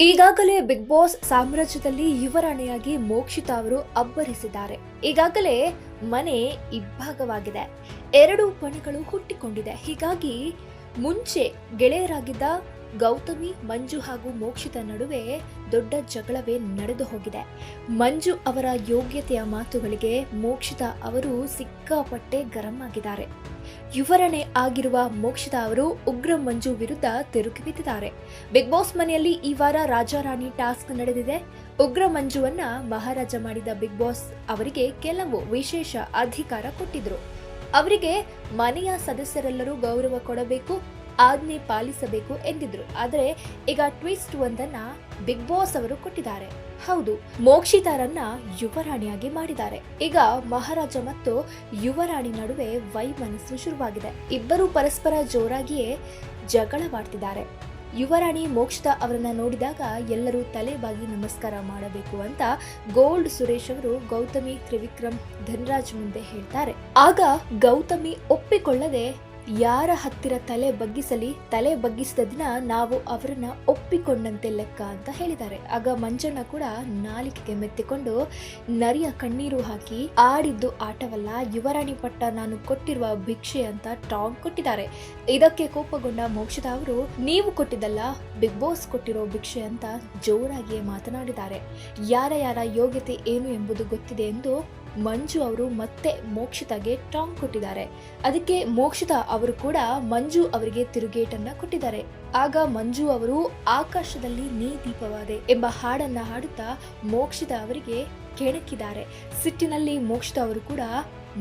ಈಗಾಗಲೇ big boss ಸಾಮ್ರಾಜ್ಯದಲ್ಲಿ ಯುವರಾಣಿಯಾಗಿ ಮೋಕ್ಷಿತಾ ಅವರು ಅಬ್ಬರಿಸಿದ್ದಾರೆ. ಈಗಾಗಲೇ ಮನೆ ಇಬ್ಬಾಗವಾಗಿದೆ ಎರಡು ಪಣಗಳು ಹುಟ್ಟಿಕೊಂಡಿದೆ. ಹೀಗಾಗಿ ಮುಂಚೆ ಗೆಳೆಯರಾಗಿದ್ದ ಗೌತಮಿ, ಮಂಜು ಹಾಗೂ ಮೋಕ್ಷಿತ ನಡುವೆ ದೊಡ್ಡ ಜಗಳವೇ ನಡೆದು ಹೋಗಿದೆ. ಮಂಜು ಅವರ ಯೋಗ್ಯತೆಯ ಮಾತುಗಳಿಗೆ ಮೋಕ್ಷಿತ ಅವರು ಸಿಕ್ಕಾಪಟ್ಟೆ ಗರಂ ಆಗಿದ್ದಾರೆ. ಯುವರಣೆ ಆಗಿರುವ ಮೋಕ್ಷಿತ ಅವರು ಉಗ್ರ ಮಂಜು ವಿರುದ್ಧ ತಿರುಗಿ ಬಿದ್ದಿದ್ದಾರೆ. ಬಿಗ್ ಬಾಸ್ ಮನೆಯಲ್ಲಿ ಈ ವಾರ ರಾಜಾರಾಣಿ ಟಾಸ್ಕ್ ನಡೆದಿದೆ. ಉಗ್ರ ಮಂಜುವನ್ನ ಮಹಾರಾಜ ಮಾಡಿದ ಬಿಗ್ ಬಾಸ್ ಅವರಿಗೆ ಕೆಲವು ವಿಶೇಷ ಅಧಿಕಾರ ಕೊಟ್ಟಿದ್ರು. ಅವರಿಗೆ ಮನೆಯ ಸದಸ್ಯರೆಲ್ಲರೂ ಗೌರವ ಕೊಡಬೇಕು. ಆಜ್ಞೆ ಪಾಲಿಸಬೇಕು ಎಂದಿದ್ರು. ಆದರೆ ಈಗ ಟ್ವಿಸ್ಟ್ ಒಂದನ್ನ ಬಿಗ್ ಬಾಸ್ ಅವರು ಕೊಟ್ಟಿದ್ದಾರೆ. ಹೌದು, ಮೋಕ್ಷಿತಾರನ್ನ ಯುವರಾಣಿಯಾಗಿ ಮಾಡಿದ್ದಾರೆ. ಈಗ ಮಹಾರಾಜ ಮತ್ತು ಯುವರಾಣಿ ನಡುವೆ ವೈಮನಸ್ಸು ಶುರುವಾಗಿದೆ. ಇಬ್ಬರು ಪರಸ್ಪರ ಜೋರಾಗಿಯೇ ಜಗಳವಾಡ್ತಿದ್ದಾರೆ. ಯುವರಾಣಿ, ಮೋಕ್ಷಿತ ಅವರನ್ನ ನೋಡಿದಾಗ ಎಲ್ಲರೂ ತಲೆಬಾಗಿ ನಮಸ್ಕಾರ ಮಾಡಬೇಕು ಅಂತ ಗೋಲ್ಡ್ ಸುರೇಶ್ ಅವರು ಗೌತಮಿ ತ್ರಿವಿಕ್ರಮ್ ಧನ್ರಾಜ್ ಮುಂದೆ ಹೇಳ್ತಾರೆ. ಆಗ ಗೌತಮಿ ಒಪ್ಪಿಕೊಳ್ಳದೆ ಯಾರ ಹತ್ತಿರ ತಲೆ ಬಗ್ಗಿಸಲಿ, ತಲೆ ಬಗ್ಗಿಸಿದ ದಿನ ನಾವು ಅವರನ್ನ ಒಪ್ಪಿಕೊಂಡಂತೆ ಲೆಕ್ಕ ಅಂತ ಹೇಳಿದ್ದಾರೆ. ಆಗ ಮಂಜಣ್ಣ ಕೂಡ ನಾಲಿಕೆಗೆ ಮೆತ್ತಿಕೊಂಡು, ನರಿಯ ಕಣ್ಣೀರು ಹಾಕಿ, ಆಡಿದ್ದು ಆಟವಲ್ಲ, ಯುವರಾಣಿ ಪಟ್ಟ ನಾನು ಕೊಟ್ಟಿರುವ ಭಿಕ್ಷೆ ಅಂತ ಟಾಂಗ್ ಕೊಟ್ಟಿದ್ದಾರೆ. ಇದಕ್ಕೆ ಕೋಪಗೊಂಡ ಮೋಕ್ಷದ ಅವರು, ನೀವು ಕೊಟ್ಟಿದ್ದಲ್ಲ, ಬಿಗ್ ಬಾಸ್ ಕೊಟ್ಟಿರೋ ಭಿಕ್ಷೆ ಅಂತ ಜೋರಾಗಿಯೇ ಮಾತನಾಡಿದ್ದಾರೆ. ಯಾರ ಯಾರ ಯೋಗ್ಯತೆ ಏನು ಎಂಬುದು ಗೊತ್ತಿದೆ ಎಂದು ಮಂಜು ಅವರು ಮತ್ತೆ ಮೋಕ್ಷಿತಾಗೆ ಟಾಂಗ್ ಕೊಟ್ಟಿದ್ದಾರೆ. ಅದಕ್ಕೆ ಮೋಕ್ಷಿತ ಅವರು ಕೂಡ ಮಂಜು ಅವರಿಗೆ ತಿರುಗೇಟನ್ನ ಕೊಟ್ಟಿದ್ದಾರೆ. ಆಗ ಮಂಜು ಅವರು ಆಕಾಶದಲ್ಲಿ ನೀ ದೀಪವಾದೆ ಎಂಬ ಹಾಡನ್ನ ಹಾಡುತ್ತಾ ಮೋಕ್ಷಿತ ಅವರಿಗೆ ಕೆಣಕಿದ್ದಾರೆ ಸಿಟ್ಟಿನಲ್ಲಿ ಮೋಕ್ಷಿತ ಅವರು ಕೂಡ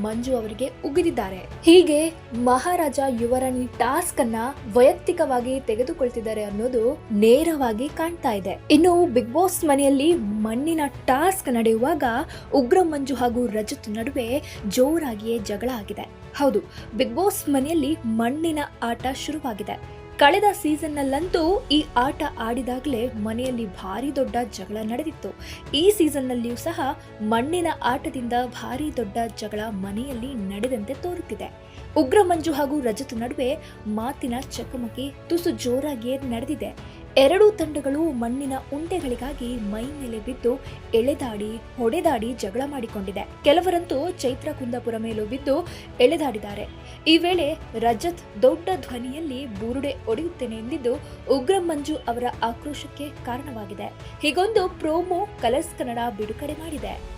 ಮಂಜು ಅವರಿಗೆ ಉಗಿದಿದ್ದಾರೆ. ಹೀಗೆ ಮಹಾರಾಜ ಯುವರಾಣಿ ಟಾಸ್ಕ್ ಅನ್ನ ವೈಯಕ್ತಿಕವಾಗಿ ತೆಗೆದುಕೊಳ್ತಿದ್ದಾರೆ ಅನ್ನೋದು ನೇರವಾಗಿ ಕಾಣ್ತಾ ಇದೆ. ಇನ್ನು ಬಿಗ್ ಬಾಸ್ ಮನೆಯಲ್ಲಿ ಮಣ್ಣಿನ ಟಾಸ್ಕ್ ನಡೆಯುವಾಗ ಉಗ್ರ ಮಂಜು ಹಾಗೂ ರಜತ್ ನಡುವೆ ಜೋರಾಗಿಯೇ ಜಗಳ ಆಗಿದೆ. ಹೌದು, ಬಿಗ್ ಬಾಸ್ ಮನೆಯಲ್ಲಿ ಮಣ್ಣಿನ ಆಟ ಶುರುವಾಗಿದೆ. ಕಳೆದ ಸೀಸನ್ನಲ್ಲಂತೂ ಈ ಆಟ ಆಡಿದಾಗಲೇ ಮನೆಯಲ್ಲಿ ಭಾರಿ ದೊಡ್ಡ ಜಗಳ ನಡೆದಿತ್ತು. ಈ ಸೀಸನ್ನಲ್ಲಿಯೂ ಸಹ ಮಣ್ಣಿನ ಆಟದಿಂದ ಭಾರಿ ದೊಡ್ಡ ಜಗಳ ಮನೆಯಲ್ಲಿ ನಡೆದಂತೆ ತೋರುತ್ತಿದೆ. ಉಗ್ರ ಮಂಜು ಹಾಗೂ ರಜತ್ ನಡುವೆ ಮಾತಿನ ಚಕಮಕಿ ತುಸು ಜೋರಾಗಿಯೇ ನಡೆದಿದೆ. ಎರಡೂ ತಂಡಗಳು ಮಣ್ಣಿನ ಉಂಡೆಗಳಿಗಾಗಿ ಮೈ ಮೇಲೆ ಬಿದ್ದು ಎಳೆದಾಡಿ, ಹೊಡೆದಾಡಿ ಜಗಳ ಮಾಡಿಕೊಂಡಿದೆ. ಕೆಲವರಂತೂ ಚೈತ್ರ ಕುಂದಾಪುರ ಮೇಲೂ ಬಿದ್ದು ಎಳೆದಾಡಿದ್ದಾರೆ. ಈ ವೇಳೆ ರಜತ್ ದೊಡ್ಡ ಧ್ವನಿಯಲ್ಲಿ ಬುರುಡೆ ಒಡೆಯುತ್ತೇನೆ ಎಂದಿದ್ದು ಉಗ್ರ ಮಂಜು ಅವರ ಆಕ್ರೋಶಕ್ಕೆ ಕಾರಣವಾಗಿದೆ. ಹೀಗೊಂದು ಪ್ರೋಮೋ ಕಲರ್ಸ್ ಕನ್ನಡ ಬಿಡುಗಡೆ ಮಾಡಿದೆ.